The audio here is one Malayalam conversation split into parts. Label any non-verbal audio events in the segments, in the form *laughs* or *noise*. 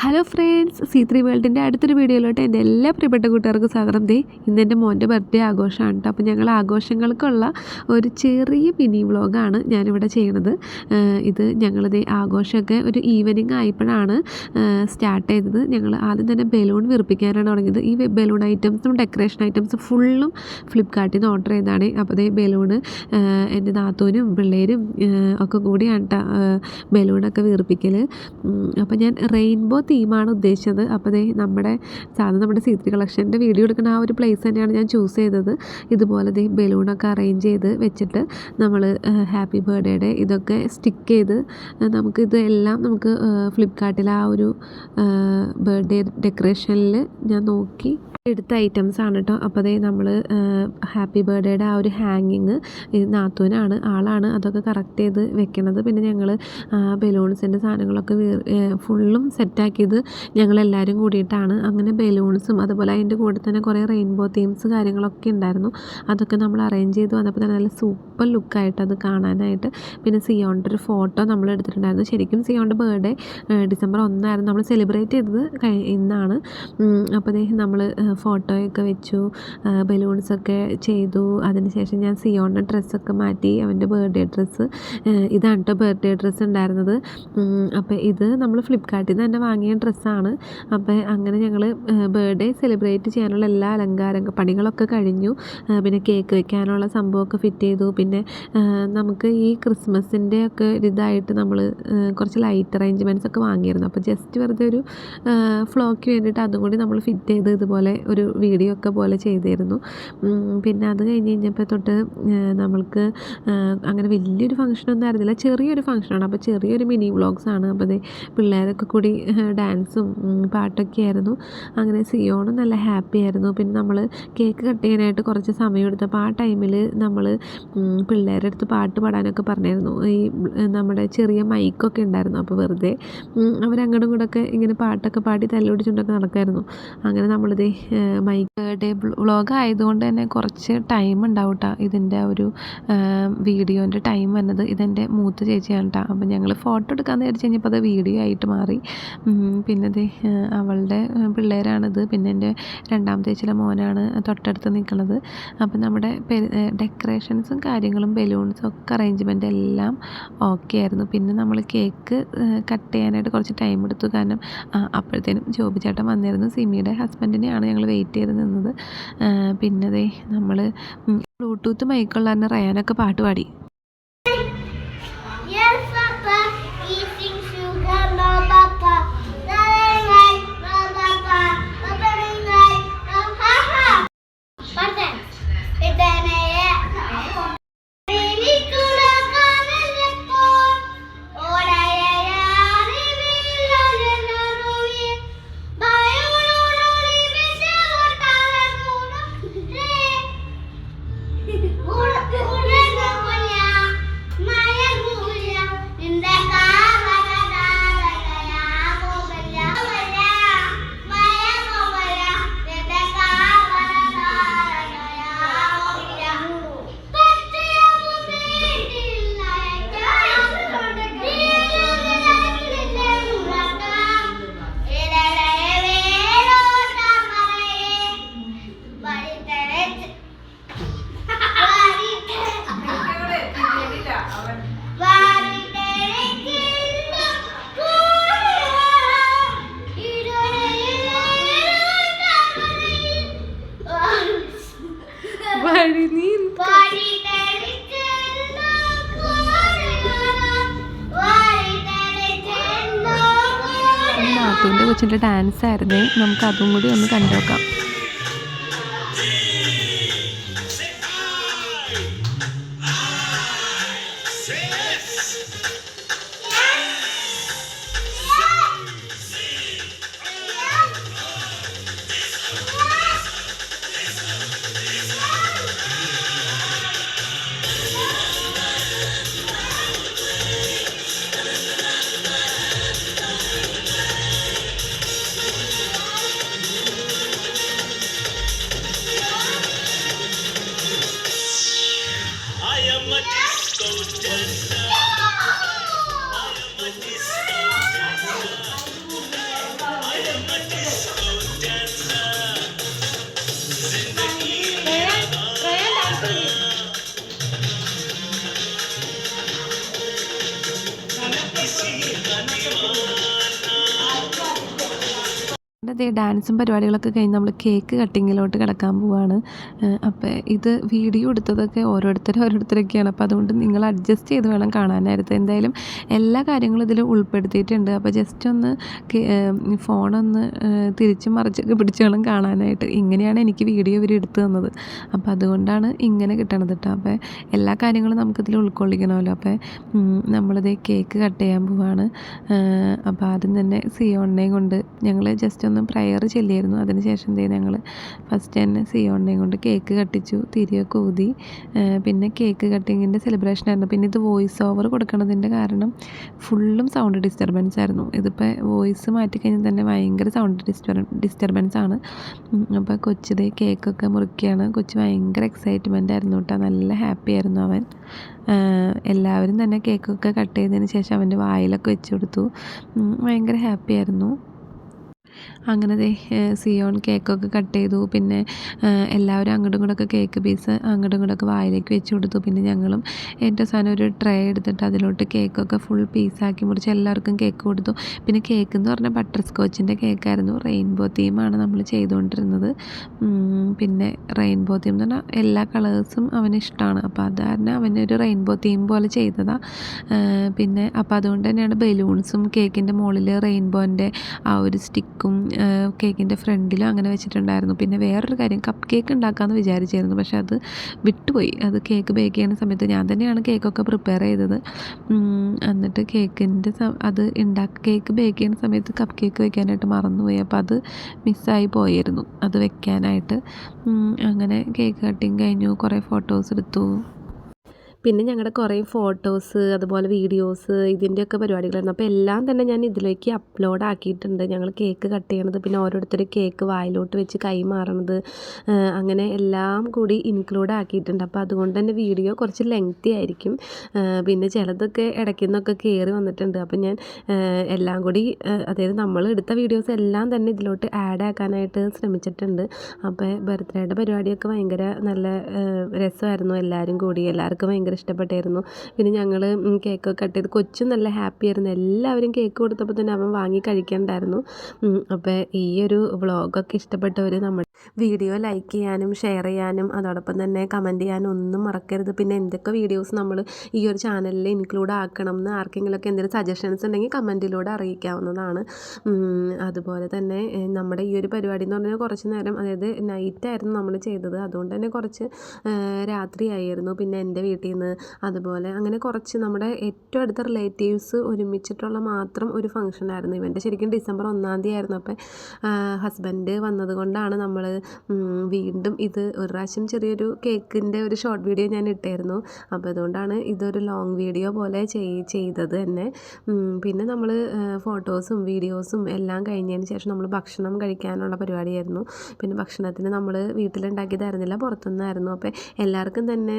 ഹലോ ഫ്രണ്ട്സ് സി ത്രീ വേൾഡിന്റെ അടുത്തൊരു വീഡിയോയിലോട്ട് എന്റെ എല്ലാ പ്രിയപ്പെട്ട കൂട്ടുകാർക്കും സ്വാഗതം. ദേ ഇന്ന് എന്റെ മോന്റെ ബർത്ത്ഡേ ആഘോഷമാണ് കേട്ടോ. അപ്പോൾ ഞങ്ങൾ ആഘോഷങ്ങൾക്കുള്ള ഒരു ചെറിയ മിനി വ്ളോഗാണ് ഞാനിവിടെ ഏഹ് ഇത് ഞങ്ങളിത് ആഘോഷമൊക്കെ ഒരു ഈവനിങ് ആയപ്പോഴാണ് സ്റ്റാർട്ട് ചെയ്തത്. ഞങ്ങൾ ആദ്യം തന്നെ ബലൂൺ വിറപ്പിക്കാനാണ് തുടങ്ങിയത്. ഈ ബലൂൺ ഐറ്റംസും ഡെക്കറേഷൻ ഐറ്റംസും ഫുള്ളും ഫ്ലിപ്കാർട്ടിൽ നിന്ന് ഓർഡർ ചെയ്താണ് അപ്പോൾ അതേ ബലൂണ് എന്റെ നാത്തൂനും പിള്ളേരും ഒക്കെ കൂടിയാണ് കേട്ടോ ബലൂണൊക്കെ വീർപ്പിക്കൽ അപ്പോൾ ഞാൻ റെയിൻബോ തീമാണ് ഉദ്ദേശിച്ചത്. അപ്പോൾ ദേ നമ്മുടെ സാധനം നമ്മുടെ സി ത്രീ കളക്ഷന്റെ വീഡിയോ എടുക്കുന്ന ആ ഒരു പ്ലേസ് തന്നെയാണ് ഞാൻ ചൂസ് ചെയ്തത്. ഇതുപോലെ ദേ ബലൂണൊക്കെ അറേഞ്ച് ചെയ്ത് വെച്ചിട്ട് നമ്മൾ ഹാപ്പി ബർത്ത്ഡേയുടെ ഇതൊക്കെ സ്റ്റിക്ക് ചെയ്ത് നമുക്ക് എല്ലാം നമുക്ക് ഫ്ലിപ്കാർട്ടിൽ ആ ഒരു ബർത്ത്ഡേ ഡെക്കറേഷനിൽ ഞാൻ നോക്കി. എടുത്ത ഐറ്റംസ് ആണ് കേട്ടോ അപ്പോൾ അതേ നമ്മൾ ഹാപ്പി ബർത്ത്ഡേയുടെ ആ ഒരു ഹാങ്ങിങ് ഇത് നാത്തൂനാണ് ആളാണ് അതൊക്കെ കറക്റ്റ് ചെയ്ത് വെക്കണത്. പിന്നെ ഞങ്ങൾ ബലൂൺസിന്റെ സാധനങ്ങളൊക്കെ ഫുള്ളും സെറ്റാക്കിയത് ഞങ്ങളെല്ലാവരും കൂടിയിട്ടാണ്. അങ്ങനെ ബലൂൺസും അതുപോലെ അതിന്റെ കൂടെ തന്നെ കുറേ റെയിൻബോ തീംസ് കാര്യങ്ങളൊക്കെ ഉണ്ടായിരുന്നു. അതൊക്കെ നമ്മൾ അറേഞ്ച് ചെയ്ത് വന്നപ്പോൾ തന്നെ നല്ല സൂപ്പർ ലുക്കായിട്ട് അത് കാണാനായിട്ട്. പിന്നെ സിയോണിന്റെ ഒരു ഫോട്ടോ നമ്മൾ എടുത്തിട്ടുണ്ടായിരുന്നു. ശരിക്കും സിയോണിന്റെ ബർത്ത്ഡേ ഡിസംബർ ഒന്നായിരുന്നു. നമ്മൾ സെലിബ്രേറ്റ് ചെയ്തത് ഇന്നാണ്. അപ്പോൾ നമ്മൾ ഫോട്ടോയൊക്കെ വെച്ചു ബലൂൺസൊക്കെ ചെയ്തു. അതിനുശേഷം ഞാൻ സിയോണിന്റെ ഡ്രസ്സൊക്കെ മാറ്റി അവന്റെ ബർത്ത്ഡേ ഡ്രസ്സ്. ഇതാണ് കേട്ടോ ബർത്ത്ഡേ ഡ്രസ്സ് ഉണ്ടായിരുന്നത്. അപ്പോൾ ഇത് നമ്മൾ ഫ്ലിപ്പ്കാർട്ടിൽ നിന്ന് തന്നെ വാങ്ങിയ ഡ്രസ്സാണ്. അപ്പോൾ അങ്ങനെ ഞങ്ങൾ ബർത്ത്ഡേ സെലിബ്രേറ്റ് ചെയ്യാനുള്ള എല്ലാ അലങ്കാര പണികളൊക്കെ കഴിഞ്ഞു. പിന്നെ കേക്ക് വെക്കാനുള്ള സംഭവമൊക്കെ ഫിറ്റ് ചെയ്തു. പിന്നെ നമുക്ക് ഈ ക്രിസ്മസിന്റെ ഒക്കെ ഒരിതായിട്ട് നമ്മൾ കുറച്ച് ലൈറ്റ് അറേഞ്ച്മെന്റ്സ് ഒക്കെ വാങ്ങിയിരുന്നു. അപ്പോൾ ജസ്റ്റ് വെറുതെ ഒരു ഫ്ലോക്ക് വേണ്ടിയിട്ട് അതും കൂടി നമ്മൾ ഫിറ്റ് ചെയ്ത് ഇതുപോലെ ഒരു വീഡിയോ ഒക്കെ പോലെ ചെയ്തിരുന്നു. പിന്നെ അത് കഴിഞ്ഞ് കഴിഞ്ഞപ്പോൾ തൊട്ട് നമ്മൾക്ക് അങ്ങനെ വലിയൊരു ഫംഗ്ഷനൊന്നും ആയിരുന്നില്ല. ചെറിയൊരു ഫംഗ്ഷനാണ് അപ്പോൾ ചെറിയൊരു മിനി വ്ളോഗ്സാണ് അപ്പോൾ അതേ പിള്ളേരൊക്കെ കൂടി ഡാൻസും പാട്ടൊക്കെ ആയിരുന്നു. അങ്ങനെ സിയോണും നല്ല ഹാപ്പി ആയിരുന്നു. പിന്നെ നമ്മൾ കേക്ക് കട്ട് ചെയ്യാനായിട്ട് കുറച്ച് സമയം എടുത്തപ്പോൾ ആ ടൈമിൽ നമ്മൾ പിള്ളേരുടെ അടുത്ത് പാട്ട് പാടാനൊക്കെ പറഞ്ഞായിരുന്നു. ഈ നമ്മുടെ ചെറിയ മൈക്കൊക്കെ ഉണ്ടായിരുന്നു അപ്പോൾ വെറുതെ അവരങ്ങോട്ടും ഇങ്ങോട്ടൊക്കെ ഇങ്ങനെ പാട്ടൊക്കെ പാടി തല്ലുപിടിച്ചുകൊണ്ടൊക്കെ നടക്കായിരുന്നു അങ്ങനെ നമ്മളിത് മൈക്ക് ഡേ വ്ളോഗ് ആയതുകൊണ്ട് തന്നെ കുറച്ച് ടൈം ഉണ്ടാവും കേട്ടോ ഇതിന്റെ ഒരു വീഡിയോന്റെ ടൈം വന്നത്. ഇതെന്റെ മൂത്ത ചേച്ചിയാണ് കേട്ടോ. അപ്പോൾ ഞങ്ങൾ ഫോട്ടോ എടുക്കാമെന്ന് വിചാരിച്ച് കഴിഞ്ഞപ്പോൾ അത് വീഡിയോ ആയിട്ട് മാറി. പിന്നെ ദേ അവളുടെ പിള്ളേരാണിത്. പിന്നെ എന്റെ രണ്ടാമത്തെ ചില മോനാണ് തൊട്ടടുത്ത് നിൽക്കുന്നത്. അപ്പം നമ്മുടെ ഡെക്കറേഷൻസും കാര്യങ്ങളും ബലൂൺസും ഒക്കെ അറേഞ്ച്മെന്റ് എല്ലാം ഓക്കെ ആയിരുന്നു. പിന്നെ നമ്മൾ കേക്ക് കട്ട് ചെയ്യാനായിട്ട് കുറച്ച് ടൈം എടുത്തു. കാരണം അപ്പോഴത്തേനും ജോബി ചേട്ടൻ വന്നിരുന്നു. സിമിയുടെ ഹസ്ബൻഡിനെയാണ് ഞങ്ങൾ വെയിറ്റ് ചെയ്ത് നിന്നത്. പിന്നെ ദേ നമ്മൾ ബ്ലൂടൂത്ത് മൈക്കുള്ള റയാനൊക്കെ പാട്ട് പാടി. കൊച്ചിന്റെ ഡാൻസ് ആയിരുന്നേ. നമുക്ക് അതും കൂടി ഒന്ന് കണ്ടുനോക്കാം. അതേ ഡാൻസും പരിപാടികളൊക്കെ കഴിഞ്ഞ് നമ്മൾ കേക്ക് കട്ടിങ്ങിലോട്ട് കിടക്കാൻ പോവാണ്. അപ്പോൾ ഇത് വീഡിയോ എടുത്തതൊക്കെ ഓരോരുത്തർ ഓരോരുത്തരൊക്കെയാണ്. അപ്പോൾ അതുകൊണ്ട് നിങ്ങൾ അഡ്ജസ്റ്റ് ചെയ്ത് വേണം കാണാനായിട്ട്. എന്തായാലും എല്ലാ കാര്യങ്ങളും ഇതിൽ ഉൾപ്പെടുത്തിയിട്ടുണ്ട്. അപ്പോൾ ജസ്റ്റ് ഒന്ന് ഫോണൊന്ന് തിരിച്ചും മറിച്ചൊക്കെ പിടിച്ച് വേണം കാണാനായിട്ട്. ഇങ്ങനെയാണ് എനിക്ക് വീഡിയോ ഇവർ എടുത്തു തന്നത്. അപ്പോൾ അതുകൊണ്ടാണ് ഇങ്ങനെ കിട്ടണത് കേട്ടോ അപ്പോൾ എല്ലാ കാര്യങ്ങളും നമുക്കിതിൽ ഉൾക്കൊള്ളിക്കണമല്ലോ. അപ്പോൾ നമ്മളിത് കേക്ക് കട്ട് ചെയ്യാൻ പോവാണ്. അപ്പോൾ ആദ്യം തന്നെ സിയോണിനെയും കൊണ്ട് ഞങ്ങൾ ജസ്റ്റ് ഒന്ന് പ്രയർ ചെല്ലിയായിരുന്നു അതിനുശേഷം ശേഷം ദേ ഞങ്ങൾ ഫസ്റ്റ് തന്നെ സിയോണിനെയും കൊണ്ട് കേക്ക് കട്ടിച്ചു തിരിയൊക്കെ ഊതി. പിന്നെ കേക്ക് കട്ടിങ്ങിന്റെ സെലിബ്രേഷൻ ആയിരുന്നു. പിന്നെ ഇത് വോയിസ് ഓവർ കൊടുക്കണതിന്റെ കാരണം ഫുള്ളും സൗണ്ട് ഡിസ്റ്റർബൻസ് ആയിരുന്നു. ഇതിപ്പോൾ വോയിസ് മാറ്റിക്കഴിഞ്ഞാൽ തന്നെ ഭയങ്കര സൗണ്ട് ഡിസ്റ്റർ ഡിസ്റ്റർബൻസ് ആണ്. അപ്പോൾ കൊച്ചിത് കേക്കൊക്കെ മുറിക്കുകയാണ്. കൊച്ചു ഭയങ്കര എക്സൈറ്റ്മെന്റ് ആയിരുന്നു കേട്ടോ. നല്ല ഹാപ്പി ആയിരുന്നു അവൻ. എല്ലാവരും തന്നെ കേക്കൊക്കെ കട്ട് ചെയ്തതിന് ശേഷം അവന്റെ വായിലൊക്കെ വെച്ചു കൊടുത്തു. ഭയങ്കര ഹാപ്പി ആയിരുന്നു. അങ്ങനെ സിയോൺ കേക്കൊക്കെ കട്ട് ചെയ്തു. പിന്നെ എല്ലാവരും അങ്ങോട്ടും ഇങ്ങോട്ടൊക്കെ കേക്ക് പീസ് അങ്ങോട്ടും ഇങ്ങോട്ടൊക്കെ വായിലേക്ക് വെച്ച് കൊടുത്തു. പിന്നെ ഞങ്ങളും എന്റെ സാധനം ഒരു ട്രേ എടുത്തിട്ട് അതിലോട്ട് കേക്കൊക്കെ ഫുൾ പീസാക്കി മുറിച്ച് എല്ലാവർക്കും കേക്ക് കൊടുത്തു. പിന്നെ കേക്ക് എന്ന് പറഞ്ഞാൽ ബട്ടർ സ്കോച്ചിന്റെ കേക്കായിരുന്നു റെയിൻബോ തീമാണ് നമ്മൾ ചെയ്തുകൊണ്ടിരുന്നത്. പിന്നെ റെയിൻബോ തീം എന്ന് പറഞ്ഞാൽ എല്ലാ കളേഴ്സും അവന് ഇഷ്ടമാണ് അപ്പോൾ അത് കാരണം അവനൊരു റെയിൻബോ തീം പോലെ ചെയ്തതാണ് പിന്നെ അപ്പോൾ അതുകൊണ്ട് തന്നെയാണ് ബലൂൺസും കേക്കിന്റെ മുകളിൽ റെയിൻബോന്റെ ആ ഒരു സ്റ്റിക്കും കേക്കിന്റെ ഫ്രണ്ടിലും അങ്ങനെ വെച്ചിട്ടുണ്ടായിരുന്നു. പിന്നെ വേറൊരു കാര്യം കപ്പ് കേക്ക് ഉണ്ടാക്കാമെന്ന് വിചാരിച്ചായിരുന്നു. പക്ഷേ അത് വിട്ടുപോയി. അത് കേക്ക് ബേക്ക് ചെയ്യുന്ന സമയത്ത് ഞാൻ തന്നെയാണ് കേക്കൊക്കെ പ്രിപ്പയർ ചെയ്തത്. എന്നിട്ട് കേക്കിന്റെ അത് ഉണ്ടാക്കി കേക്ക് ബേക്ക് ചെയ്യുന്ന സമയത്ത് കപ്പ് കേക്ക് വെക്കാനായിട്ട് മറന്നുപോയി. അപ്പോൾ അത് മിസ്സായി പോയിരുന്നു. അത് വെക്കാനായിട്ട്. അങ്ങനെ കേക്ക് കട്ടിങ് കഴിഞ്ഞു. കുറേ ഫോട്ടോസ് എടുത്തു. പിന്നെ ഞങ്ങളുടെ കുറേ ഫോട്ടോസ് അതുപോലെ വീഡിയോസ് ഇതിന്റെയൊക്കെ പരിപാടികളായിരുന്നു. അപ്പോൾ എല്ലാം തന്നെ ഞാൻ ഇതിലേക്ക് അപ്ലോഡ് ആക്കിയിട്ടുണ്ട്. ഞങ്ങൾ കേക്ക് കട്ട് ചെയ്യണത് പിന്നെ ഓരോരുത്തർ കേക്ക് വായിലോട്ട് വെച്ച് കൈമാറണത് അങ്ങനെ എല്ലാം കൂടി ഇൻക്ലൂഡ് ആക്കിയിട്ടുണ്ട്. അപ്പോൾ അതുകൊണ്ട് തന്നെ വീഡിയോ കുറച്ച് ലെങ്തി ആയിരിക്കും. പിന്നെ ചിലതൊക്കെ ഇടയ്ക്ക് നിന്നൊക്കെ കയറി വന്നിട്ടുണ്ട്. അപ്പോൾ ഞാൻ എല്ലാം കൂടി അതായത് നമ്മൾ എടുത്ത വീഡിയോസ് എല്ലാം തന്നെ ഇതിലോട്ട് ആഡ് ആക്കാനായിട്ട് ശ്രമിച്ചിട്ടുണ്ട്. അപ്പോൾ ബർത്ത്ഡേയുടെ പരിപാടിയൊക്കെ ഭയങ്കര നല്ല രസമായിരുന്നു എല്ലാവരും കൂടി. എല്ലാവർക്കും ഭയങ്കര ഇഷ്ടപ്പെട്ടായിരുന്നു. പിന്നെ ഞങ്ങൾ കേക്ക് കട്ട് ചെയ്ത് കൊച്ചും നല്ല ഹാപ്പി ആയിരുന്നു. എല്ലാവരും കേക്ക് കൊടുത്തപ്പോൾ തന്നെ അവൻ വാങ്ങി കഴിക്കണ്ടായിരുന്നു. അപ്പോൾ ഈ ഒരു വ്ളോഗൊക്കെ ഇഷ്ടപ്പെട്ടവർ നമ്മൾ വീഡിയോ ലൈക്ക് ചെയ്യാനും ഷെയർ ചെയ്യാനും അതോടൊപ്പം തന്നെ കമന്റ് ചെയ്യാനും ഒന്നും മറക്കരുത്. പിന്നെ എന്തൊക്കെ വീഡിയോസ് നമ്മൾ ഈ ഒരു ചാനലിൽ ഇൻക്ലൂഡ് ആക്കണം എന്ന് ആർക്കെങ്കിലുമൊക്കെ എന്തെങ്കിലും സജഷൻസ് ഉണ്ടെങ്കിൽ കമന്റിലൂടെ അറിയിക്കാവുന്നതാണ്. അതുപോലെ തന്നെ നമ്മുടെ ഈ ഒരു പരിപാടി എന്ന് പറഞ്ഞാൽ കുറച്ച് നേരം അതായത് നൈറ്റായിരുന്നു നമ്മൾ ചെയ്തത്. അതുകൊണ്ട് തന്നെ കുറച്ച് രാത്രിയായിരുന്നു. പിന്നെ എന്റെ വീട്ടിൽ നിന്ന് അതുപോലെ അങ്ങനെ കുറച്ച് നമ്മുടെ ഏറ്റവും അടുത്ത റിലേറ്റീവ്സ് ഒരുമിച്ചിട്ടുള്ള മാത്രം ഒരു ഫംഗ്ഷൻ ആയിരുന്നു. ഇവന്റെ ശരിക്കും ഡിസംബർ ഒന്നാം തീയതി ആയിരുന്നു. അപ്പം ഹസ്ബൻഡ് വന്നതുകൊണ്ടാണ് നമ്മൾ വീണ്ടും ഇത് ഒരു പ്രാവശ്യം ചെറിയൊരു കേക്കിന്റെ ഒരു ഷോർട്ട് വീഡിയോ ഞാൻ ഇട്ടായിരുന്നു അപ്പോൾ അതുകൊണ്ടാണ് ഇതൊരു ലോങ് വീഡിയോ പോലെ ചെയ്തത് തന്നെ. പിന്നെ നമ്മൾ ഫോട്ടോസും വീഡിയോസും എല്ലാം കഴിഞ്ഞതിന് ശേഷം നമ്മൾ ഭക്ഷണം കഴിക്കാനുള്ള പരിപാടിയായിരുന്നു. പിന്നെ ഭക്ഷണത്തിന് നമ്മൾ വീട്ടിലുണ്ടാക്കിയതായിരുന്നില്ല പുറത്തുനിന്നായിരുന്നു. അപ്പോൾ എല്ലാവർക്കും തന്നെ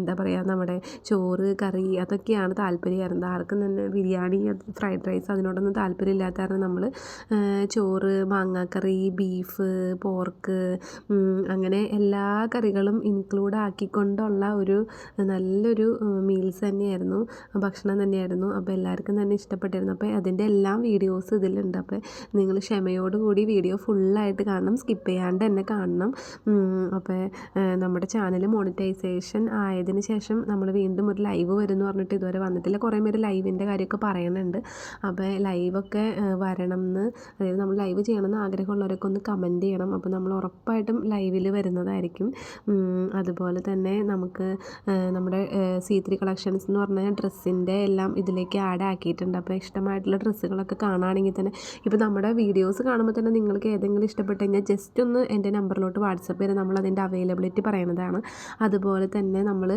എന്താ പറയുക നമ്മുടെ ചോറ് കറി അതൊക്കെയാണ് താല്പര്യമായിരുന്നത്. ആർക്കും തന്നെ ബിരിയാണി ഫ്രൈഡ് റൈസ് അതിനോടൊന്നും താല്പര്യമില്ലാത്ത കാരണം നമ്മൾ ചോറ് മാങ്ങാക്കറി ബീഫ് പോർക്ക് അങ്ങനെ എല്ലാ കറികളും ഇൻക്ലൂഡ് ആക്കിക്കൊണ്ടുള്ള ഒരു നല്ലൊരു മീൽസ് തന്നെയായിരുന്നു. ഭക്ഷണം തന്നെയായിരുന്നു. അപ്പോൾ എല്ലാവർക്കും തന്നെ ഇഷ്ടപ്പെട്ടിരുന്നു. അപ്പോൾ അതിന്റെ എല്ലാം വീഡിയോസ് ഇതിലുണ്ട്. അപ്പോൾ നിങ്ങൾ ക്ഷമയോടുകൂടി വീഡിയോ ഫുള്ളായിട്ട് കാണണം. സ്കിപ്പ് ചെയ്യാണ്ട് തന്നെ കാണണം. അപ്പോൾ നമ്മുടെ ചാനൽ മോണിറ്റൈസേഷൻ ആയതിനു ശേഷം നമ്മൾ വീണ്ടും ഒരു ലൈവ് വരും എന്ന് പറഞ്ഞിട്ട് ഇതുവരെ വന്നിട്ടില്ല. കുറേ പേര് ലൈവിന്റെ കാര്യമൊക്കെ പറയുന്നുണ്ട്. അപ്പോൾ ലൈവൊക്കെ വരണം എന്ന് അതായത് നമ്മൾ ലൈവ് ചെയ്യണമെന്ന് ആഗ്രഹമുള്ളവരൊക്കെ ഒന്ന് കമന്റ് ചെയ്യണം. അപ്പോൾ നമ്മൾ ഉറപ്പായിട്ടും ലൈവിൽ വരുന്നതായിരിക്കും. അതുപോലെ തന്നെ നമുക്ക് നമ്മുടെ സി ത്രീ കളക്ഷൻസ് എന്ന് പറഞ്ഞാൽ ഡ്രസ്സിന്റെ എല്ലാം ഇതിലേക്ക് ആഡ് ആക്കിയിട്ടുണ്ട്. അപ്പോൾ ഇഷ്ടമായിട്ടുള്ള ഡ്രസ്സുകളൊക്കെ കാണുകയാണെങ്കിൽ തന്നെ ഇപ്പോൾ നമ്മുടെ വീഡിയോസ് കാണുമ്പോൾ തന്നെ നിങ്ങൾക്ക് ഏതെങ്കിലും ഇഷ്ടപ്പെട്ട് കഴിഞ്ഞാൽ ജസ്റ്റ് ഒന്ന് എന്റെ നമ്പറിലോട്ട് വാട്സപ്പ് ചെയ്ത് നമ്മൾ അതിന്റെ അവൈലബിലിറ്റി പറയുന്നതാണ് അതുപോലെ തന്നെ നമ്മൾ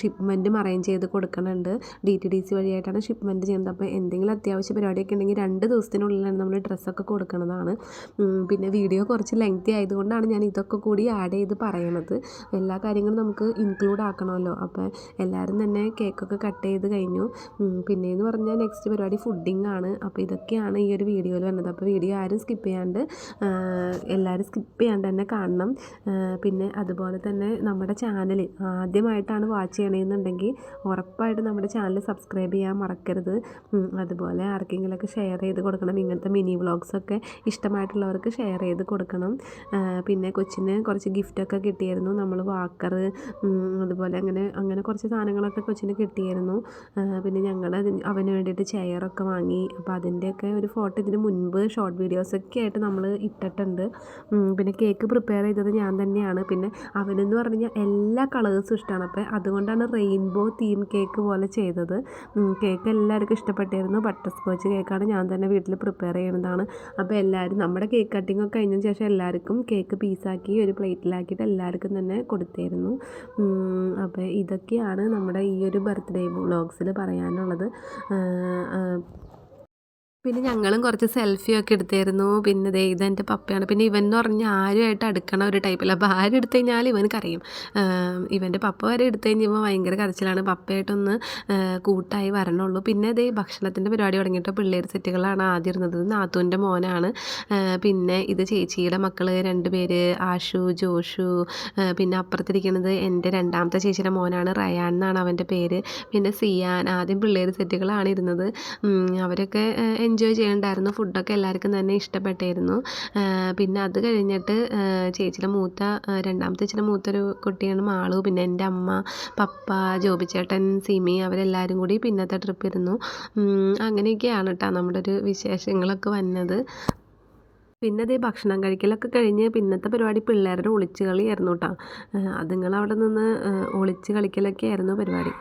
ഷിപ്മെന്റും അറേഞ്ച് ചെയ്ത് കൊടുക്കുന്നുണ്ട് ഡി ടി ഡി സി വഴിയായിട്ടാണ് ഷിപ്മെന്റ് ചെയ്യുന്നത്. അപ്പോൾ എന്തെങ്കിലും അത്യാവശ്യ പരിപാടിയൊക്കെ ഉണ്ടെങ്കിൽ രണ്ട് ദിവസത്തിനുള്ളിലാണ് നമ്മൾ ഡ്രസ്സൊക്കെ കൊടുക്കുന്നതാണ് പിന്നെ വീഡിയോ കുറച്ച് ലെങ്തി ആയതുകൊണ്ടാണ് ഞാൻ ഇതൊക്കെ കൂടി ആഡ് ചെയ്ത് പറയുന്നത് എല്ലാ കാര്യങ്ങളും നമുക്ക് ഇൻക്ലൂഡ് ആക്കണമല്ലോ. അപ്പോൾ എല്ലാവരും തന്നെ കേക്കൊക്കെ കട്ട് ചെയ്ത് കഴിഞ്ഞു. പിന്നെ എന്ന് പറഞ്ഞാൽ നെക്സ്റ്റ് പരിപാടി ഫുഡിങ് ആണ്. അപ്പോൾ ഇതൊക്കെയാണ് ഈ ഒരു വീഡിയോയിൽ വന്നത്. അപ്പോൾ വീഡിയോ ആരും സ്കിപ്പ് ചെയ്യാണ്ട് എല്ലാവരും സ്കിപ്പ് ചെയ്യാണ്ട് തന്നെ കാണണം. പിന്നെ അതുപോലെ തന്നെ നമ്മുടെ ചാനൽ ആദ്യമായിട്ടാണ് ആദ്യമായിട്ടാണ് വാച്ച് ചെയ്യണമെന്നുണ്ടെങ്കിൽ ഉറപ്പായിട്ട് നമ്മുടെ ചാനൽ സബ്സ്ക്രൈബ് ചെയ്യാൻ മറക്കരുത്. അതുപോലെ ആർക്കെങ്കിലുമൊക്കെ ഷെയർ ചെയ്ത് കൊടുക്കണം. ഇങ്ങനത്തെ മിനി വ്ളോഗ്സൊക്കെ ഇഷ്ടമായിട്ടുള്ളവർക്ക് ഷെയർ ചെയ്ത് കൊടുക്കണം. പിന്നെ കൊച്ചിന് കുറച്ച് ഗിഫ്റ്റൊക്കെ കിട്ടിയിരുന്നു. നമ്മൾ വാക്കർ അതുപോലെ അങ്ങനെ അങ്ങനെ കുറച്ച് സാധനങ്ങളൊക്കെ കൊച്ചിന് കിട്ടിയിരുന്നു. പിന്നെ ഞങ്ങൾ അവന് വേണ്ടിയിട്ട് ചെയറൊക്കെ വാങ്ങി. അപ്പോൾ അതിന്റെയൊക്കെ ഒരു ഫോട്ടോ ഇതിന് മുൻപ് ഷോർട്ട് വീഡിയോസൊക്കെ ആയിട്ട് നമ്മൾ ഇട്ടിട്ടുണ്ട്. പിന്നെ കേക്ക് പ്രിപ്പയർ ചെയ്തത് ഞാൻ തന്നെയാണ്. പിന്നെ അവനെന്ന് പറഞ്ഞു കഴിഞ്ഞാൽ എല്ലാ കളേഴ്സും ഇഷ്ടമാണ് അപ്പോൾ അതുകൊണ്ടാണ് റെയിൻബോ തീം കേക്ക് പോലെ ചെയ്തത്. കേക്ക് എല്ലാവർക്കും ഇഷ്ടപ്പെട്ടിരുന്നു. ബട്ടർ സ്കോച്ച് കേക്കാണ് ഞാൻ തന്നെ വീട്ടിൽ പ്രിപ്പയർ ചെയ്യുന്നതാണ്. അപ്പോൾ എല്ലാവരും നമ്മുടെ കേക്ക് കട്ടിംഗ് ഒക്കെ കഴിഞ്ഞതിന് ശേഷം എല്ലാവർക്കും കേക്ക് പീസാക്കി ഒരു പ്ലേറ്റിലാക്കിയിട്ട് എല്ലാവർക്കും തന്നെ കൊടുത്തിരുന്നു. അപ്പോൾ ഇതൊക്കെയാണ് നമ്മുടെ ഈ ഒരു ബർത്ത്ഡേ വ്ളോഗ്സിൽ പറയാനുള്ളത്. പിന്നെ ഞങ്ങളും കുറച്ച് സെൽഫി സെൽഫിയൊക്കെ എടുത്തായിരുന്നു. പിന്നെ ദേ ഇതെന്റെ പപ്പയാണ്. പിന്നെ ഇവൻ എന്ന് പറഞ്ഞാൽ ആരുമായിട്ട് അടുക്കണ ഒരു ടൈപ്പില്ല അപ്പോൾ ആരും എടുത്തു കഴിഞ്ഞാൽ അറിയും ഇവന്റെ പപ്പ വരെ എടുത്തു കഴിഞ്ഞപ്പോൾ ഭയങ്കര കരച്ചിലാണ്. പപ്പയായിട്ടൊന്ന് കൂട്ടായി വരണുള്ളൂ. പിന്നെ അതേ ഭക്ഷണത്തിന്റെ പരിപാടി തുടങ്ങിയിട്ട് പിള്ളേർ സെറ്റുകളാണ് ആദ്യം ഇരുന്നത്. നാത്തുവിന്റെ മോനാണ്. പിന്നെ ഇത് ചേച്ചിയുടെ മക്കൾ പേര് ആഷു ജോഷു പിന്നെ അപ്പുറത്തിരിക്കുന്നത് എന്റെ രണ്ടാമത്തെ ചേച്ചിയുടെ മോനാണ്. റയാൻ എന്നാണ് അവന്റെ പേര്. പിന്നെ സിയാൻ ആദ്യം പിള്ളേർ സെറ്റുകളാണ് ഇരുന്നത്. അവരൊക്കെ എൻജോയ് ചെയ്യണ്ടായിരുന്നു. ഫുഡൊക്കെ എല്ലാവർക്കും തന്നെ ഇഷ്ടപ്പെട്ടായിരുന്നു. പിന്നെ അത് കഴിഞ്ഞിട്ട് ചേച്ചിയുടെ മൂത്ത രണ്ടാമത്തെ ചേച്ചിയുടെ മൂത്തൊരു കുട്ടിയാണ് മാളു. പിന്നെ എന്റെ അമ്മ പപ്പ ജോബിച്ചേട്ടൻ സിമി അവരെല്ലാവരും കൂടി പിന്നത്തെ ട്രിപ്പ് ഇരുന്നു. അങ്ങനെയൊക്കെയാണ് കേട്ടോ നമ്മുടെ ഒരു വിശേഷങ്ങളൊക്കെ വന്നത്. പിന്നെ അതേ ഭക്ഷണം കഴിക്കലൊക്കെ കഴിഞ്ഞ് പിന്നത്തെ പരിപാടി പിള്ളേരുടെ ഒളിച്ച് കളിയായിരുന്നു കേട്ടോ അതുങ്ങളവിടെ നിന്ന് ഒളിച്ച് കളിക്കലൊക്കെ ആയിരുന്നു പരിപാടി.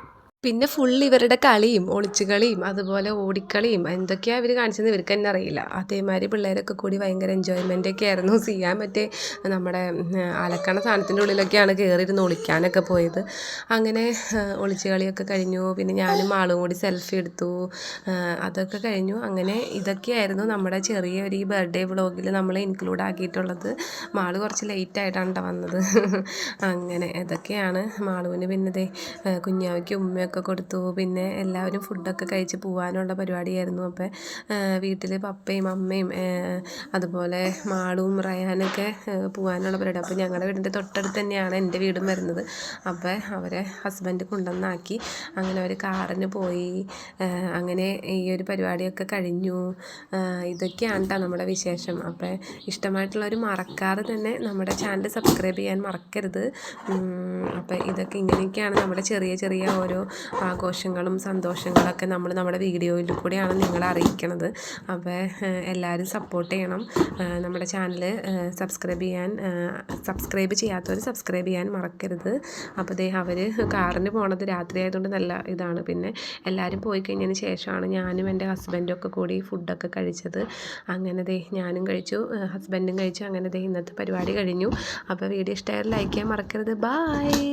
പിന്നെ ഫുൾ ഇവരുടെ കളിയും ഒളിച്ചു കളിയും അതുപോലെ ഓടിക്കളിയും എന്തൊക്കെയാണ് ഇവർ കാണിച്ചത് ഇവർക്ക് തന്നെ അറിയില്ല. അതേമാതിരി പിള്ളേരൊക്കെ കൂടി ഭയങ്കര എൻജോയ്മെന്റ് ഒക്കെ ആയിരുന്നു. ചെയ്യാൻ മറ്റേ നമ്മുടെ അലക്കണ സാധനത്തിന്റെ ഉള്ളിലൊക്കെയാണ് കയറിയിരുന്ന് ഒളിക്കാനൊക്കെ പോയത്. അങ്ങനെ ഒളിച്ചുകളിയൊക്കെ ഒളിച്ചു കളിയൊക്കെ കഴിഞ്ഞു. പിന്നെ ഞാനും ആളും കൂടി സെൽഫി എടുത്തു. അതൊക്കെ കഴിഞ്ഞു. അങ്ങനെ ഇതൊക്കെയായിരുന്നു നമ്മുടെ ചെറിയ ഒരു ഈ ബർത്ത്ഡേ വ്ളോഗിൽ നമ്മൾ ഇൻക്ലൂഡ് ആക്കിയിട്ടുള്ളത്. മാൾ കുറച്ച് ലേറ്റ് ആയിട്ടാണ് വന്നത്. *laughs* അങ്ങനെ ഇതൊക്കെയാണ് മാളുവിന് പിന്നെ ദേ ഉമ്മയൊക്കെ കൊടുത്തു. പിന്നെ എല്ലാവരും ഫുഡൊക്കെ കഴിച്ച് പോകാനുള്ള പരിപാടിയായിരുന്നു. അപ്പോൾ വീട്ടിൽ പപ്പയും അമ്മയും അതുപോലെ മാളും റയാനൊക്കെ പോകാനുള്ള പരിപാടി. അപ്പോൾ ഞങ്ങളുടെ വീടിന്റെ തൊട്ടടുത്ത് തന്നെയാണ് എന്റെ വീടും വരുന്നത്. അപ്പോൾ അവരെ ഹസ്ബൻഡ് കൊണ്ടുവന്നാക്കി. അങ്ങനെ അവർ കാറിന് പോയി. അങ്ങനെ ഈ ഒരു പരിപാടിയൊക്കെ കഴിഞ്ഞു. ഇതൊക്കെയാണ് കേട്ടോ നമ്മുടെ വിശേഷം. അപ്പോൾ ഇഷ്ടമായിട്ടുള്ളവർ മറക്കാതെ തന്നെ നമ്മുടെ ചാനൽ സബ്സ്ക്രൈബ് ചെയ്യാൻ മറക്കരുത്. അപ്പോൾ ഇതൊക്കെ ഇങ്ങനെയൊക്കെയാണ് നമ്മുടെ ചെറിയ ചെറിയ ഓരോ ആഘോഷങ്ങളും സന്തോഷങ്ങളൊക്കെ നമ്മൾ നമ്മുടെ വീഡിയോയിൽ കൂടെയാണ് നിങ്ങളെ അറിയിക്കണത്. അപ്പോൾ എല്ലാവരും സപ്പോർട്ട് ചെയ്യണം. നമ്മുടെ ചാനൽ സബ്സ്ക്രൈബ് ചെയ്യാൻ സബ്സ്ക്രൈബ് ചെയ്യാത്തവർ സബ്സ്ക്രൈബ് ചെയ്യാൻ മറക്കരുത്. അപ്പോൾ ദേ അവർ കാറിന് പോണത് രാത്രി ആയതുകൊണ്ട് നല്ല ഇതാണ്. പിന്നെ എല്ലാവരും പോയി കഴിഞ്ഞതിന് ശേഷമാണ് ഞാനും എന്റെ ഹസ്ബൻഡും ഒക്കെ കൂടി ഫുഡൊക്കെ കഴിച്ചത്. അങ്ങനെ ദേ ഞാനും കഴിച്ചു ഹസ്ബൻഡും കഴിച്ചു. അങ്ങനെ ദേ ഇന്നത്തെ പരിപാടി കഴിഞ്ഞു. അപ്പോൾ വീഡിയോ ഇഷ്ടമായാൽ ലൈക്ക് ചെയ്യാൻ മറക്കരുത്. ബായ്